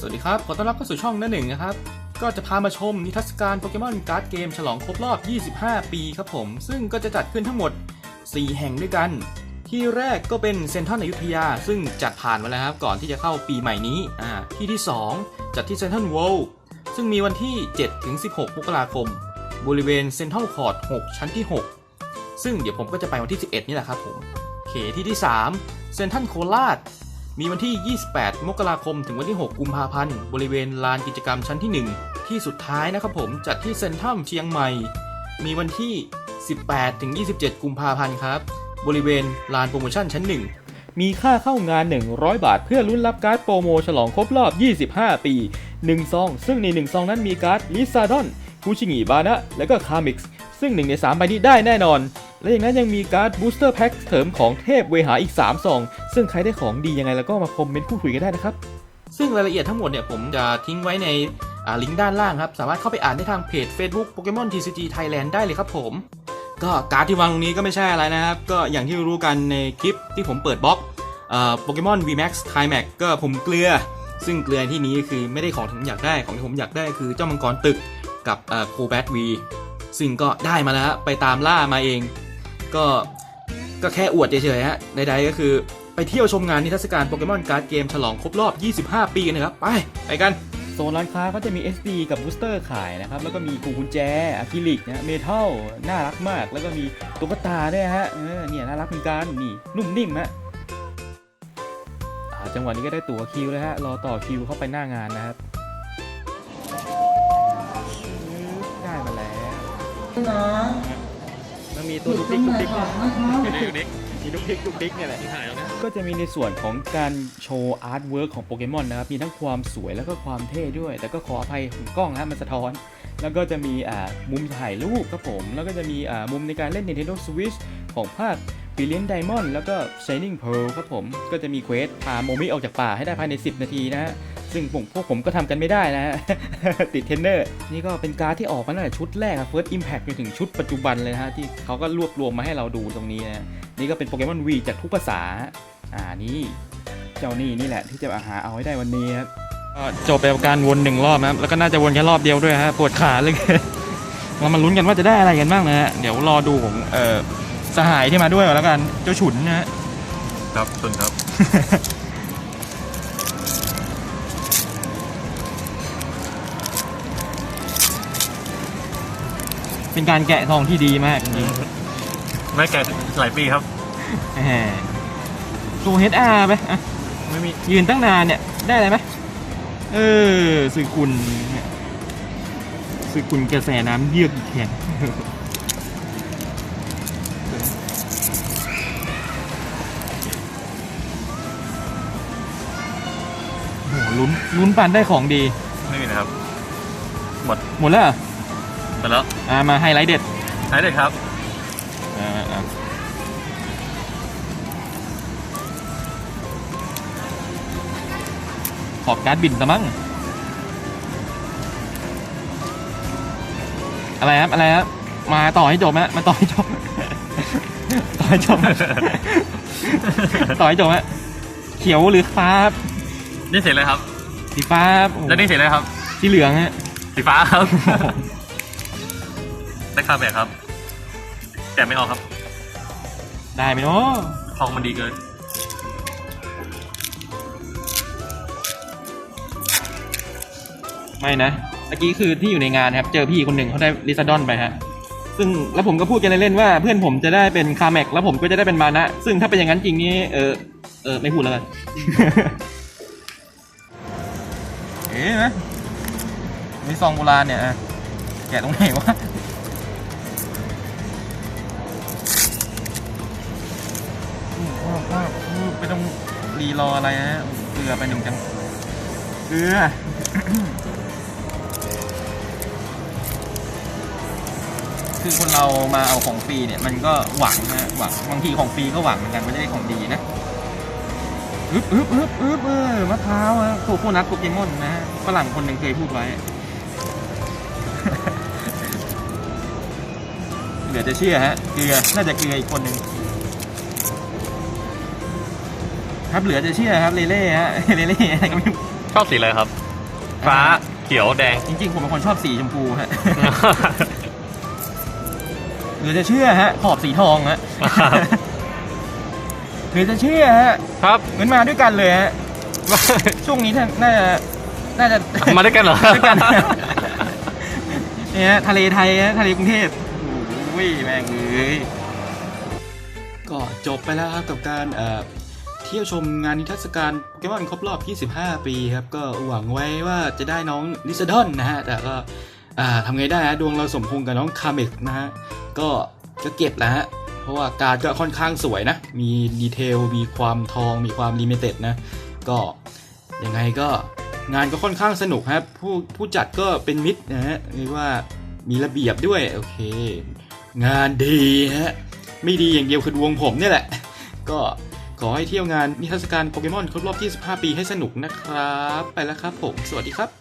สวัสดีครับ ขอต้อนรับเข้าสู่ช่องนั่นหนึ่งนะครับ ก็จะพามาชมนิทรรศการโปเกมอนการ์ดเกมฉลองครบรอบ 25 ปีครับผม ซึ่งก็จะจัดขึ้นทั้งหมด 4 แห่งด้วยกัน ที่แรกก็เป็นเซนทรัลอยุธยา ซึ่งจัดผ่านมาแล้วครับ ก่อนที่จะเข้าปีใหม่นี้ อ่า ที่ที่ 2 จัดที่เซนทรัลเวิลด์ซึ่งมีวันที่ 7 ถึง 16 มกราคม บริเวณเซ็นทรัลคอร์ด6ชั้นที่ 6 ซึ่งเดี๋ยวผมก็จะไปวันที่ 11 นี่แหละครับผมเคที่ที่ 3 เซนทรัลโคราช มีวันที่ 28 มกราคม ถึงวันที่ 6 กุมภาพันธ์ บริเวณลานกิจกรรมชั้นที่ 1 ที่สุดท้ายนะครับผม จัดที่เซ็นทรัลเชียงใหม่ มีวันที่ 18 ถึง 27 กุมภาพันธ์ครับ บริเวณลานโปรโมชั่นชั้น 1 มีค่าเข้างาน 100 บาท เพื่อลุ้นรับการ์ดโปรโมฉลองครบรอบ 25 ปี 1 ซอง ซึ่งใน 1 ซองนั้นมีการ์ดลิซาดอนฟูชิงิบานะ และก็คามิกส์ซึ่ง 1 ใน 3 ใบนี้ได้แน่นอน และอย่างนั้นยังมีการ์ดบูสเตอร์แพ็คเสริมของเทพเวหาอีก3ซองซึ่งใครได้ของดียังไงแล้วก็มาคอมเมนต์พูดคุยกันได้นะครับ ซึ่งรายละเอียดทั้งหมดเนี่ยผมจะทิ้งไว้ในลิงก์ด้านล่างครับ สามารถเข้าไปอ่านได้ทางเพจ Facebook Pokemon TCG Thailand ได้เลยครับผม ก็การ์ดที่วางตรงนี้ก็ไม่ใช่อะไรนะครับ ก็อย่างที่รู้กันในคลิปที่ผมเปิดบล็อกโปเกมอน VMAX Climax ก็ผมเกลือ ซึ่งเกลือที่นี้คือไม่ได้ของที่ผมอยากได้ของที่ผมอยากได้คือเจ้ามังกรตึกกับโคแบทวีซึ่งก็ได้มาแล้วไปตามล่ามาเอง ก็ก็แค่อวดเฉยๆฮะใดๆก็คือไปเที่ยวชมงานนิทรรศการโปเกมอนการ์ดเกมฉลองครบรอบ 25 ปีกันนะครับ ไป ไปกัน โซนร้านค้าก็จะมี SD กับบูสเตอร์ขายนะครับ แล้วก็มีกูกุญแจอะคริลิกนะเมทัลน่ารักมาก แล้วก็มีตุ๊กตาด้วยฮะเออเนี่ยน่ารักเหมือนกันนี่นุ่มนิ่มฮะอ่าจังหวะนี้ก็ได้ตั๋วคิวแล้วฮะรอต่อคิวเข้าไปหน้างานนะครับได้มาแล้วนะ มันมีตัวดุกดิกดุกดิ๊กมีดุกดิ๊กดุกดิ๊กเนี่ยแหละก็จะมีในส่วนของการโชว์อาร์ตเวิร์กของโปเกมอนนะครับ มีทั้งความสวยแล้วก็ความเท่ด้วย แต่ก็ขออภัยกล้องนะมันสะท้อน แล้วก็จะมีอ่ามุมถ่ายรูปครับผม แล้วก็จะมีอ่ามุมในการเล่น Nintendo Switch ของภาค Brilliant Diamond แล้วก็ Shining Pearl ครับผม ก็จะมีเควสพาโมมิออกจากป่าให้ได้ภายใน 10 นาทีนะฮะ ซึ่งผมพวกผมก็ทำกันไม่ได้นะฮะติดเทรนเนอร์ นี่ก็เป็นการ์ดที่ออกมาตั้งแต่ชุดแรกอะ First Impact จนถึงชุดปัจจุบันเลยนะฮะที่เขาก็รวบรวมมาให้เราดูตรงนี้นะนี่ก็เป็นโปเกมอนวีจากทุกภาษาอ่านี่เจ้านี่นี่แหละที่จะมาหาเอาให้ได้วันนี้ครับก็จบไปกับการวนหนึ่งรอบนะครับแล้วก็น่าจะวนแค่รอบเดียวด้วยฮะปวดขาเลยเรามาลุ้นกันว่าจะได้อะไรกันบ้างนะฮะเดี๋ยวรอดูของเอ่อสหายที่มาด้วยก่อนแล้วกันเจ้าฉุนนะฮะครับส่วนครับ เป็นการแกะทองที่ดีมากจริงไม่แก่หลายปีครับ ๆแหมตัว HR ไปอะไม่มียืนตั้งนานเนี่ย ได้อะไรไหมเออสื่อคุณเนี่ยสื่อคุณกระแสน้ำเยือกอีกแข็ง โหลุ้นลุ้นปันได้ของดี ไม่มีนะครับ หมดหมดแล้วเหรอ ไปแล้วอ่ามาไฮไลท์เด็ดไหนเด็กครับ อ่าอ่าขอบการ์ดบินซะมั้งอะไรครับอะไรครับมาต่อให้จบฮะมาต่อให้จบ ต่อให้จบ ต่อให้จบฮะเขียวหรือฟ้าครับนี่สีอะไรครับ สีฟ้าครับโอ้โหแล้วนี่สีอะไรครับ สีเหลืองฮะ สีฟ้าครับ ได้ค่าแบกครับ แต่ไม่ออกครับได้ไหมเนาะทองมันดีเกิน ไม่นะเมื่อกี้คือที่อยู่ในงานครับ เจอพี่คนหนึ่งเขาได้ลิซาดอนไปฮะ ซึ่งแล้วผมก็พูดกันเล่นๆว่าเพื่อนผมจะได้เป็นคาแม็กแล้วผมก็จะได้เป็นมานะ ซึ่งถ้าเป็นอย่างนั้นจริงนี่เออเออไม่พูดแล้วกัน เอ๊ะนะมีซองโบราณเนี่ยอะแกะตรงไหนวะ ว้าไม่ต้องรีรออะไรฮะเกลือไปหนึ่งจังเกลือคือคนเรามาเอาของฟรีเนี่ย มันก็หวังนะหวังบางทีของฟรีก็หวังเหมือนกันไม่ได้ของดีนะอึบอึบอึบอึบเออมะพร้าวอะโคโคนัทโปเกมอนนะฮะฝรั่งคนหนึ่งเคยพูดไว้เหลือจะเชื่อฮะ เกลือ น่าจะเกลืออีกคนหนึ่ง ครับเหลือจะเชื่อครับเลเล่ฮะเลเล่อะไรก็ไม่รู้ ชอบสีอะไรครับ ฟ้าเขียวแดง จริงๆ ผมเป็นคนชอบสีชมพูฮะหรือจะเชื่อฮะขอบสีทองฮะครับหรือจะเชื่อฮะครับ เหมือนมาด้วยกันเลยฮะช่วงนี้ท่านน่าจะน่าจะ มาด้วยกันเหรอด้วยกัน เนี่ยฮะทะเลไทยฮะทะเลกรุงเทพโอ้ยแม่งเอ้ย ก็จบไปแล้วครับกับการเอ่อ เที่ยวชมงานนิทรรศการโปเกมอนครบรอบ 25 ปีครับ ก็หวังไว้ว่าจะได้น้องลิซดอนนะฮะ แต่ก็อ่าทำไงได้ฮะ ดวงเราสมพงษ์กับน้องคาเมกนะฮะ ก็ก็เก็บแล้วฮะ เพราะว่าการก็ค่อนข้างสวยนะ มีดีเทล มีความทอง มีความลิมิเต็ดนะ ก็ยังไงก็งานก็ค่อนข้างสนุกครับ ผู้ผู้จัดก็เป็นมิตรนะฮะเรียกว่ามีระเบียบด้วย โอเค งานดีฮะ ไม่ดีอย่างเดียวคือดวงผมเนี่ยแหละ ก็ ขอให้เที่ยวงานนิทรรศการโปเกมอนครบรอบ 25 ปีให้สนุกนะครับ ไปแล้วครับผม สวัสดีครับ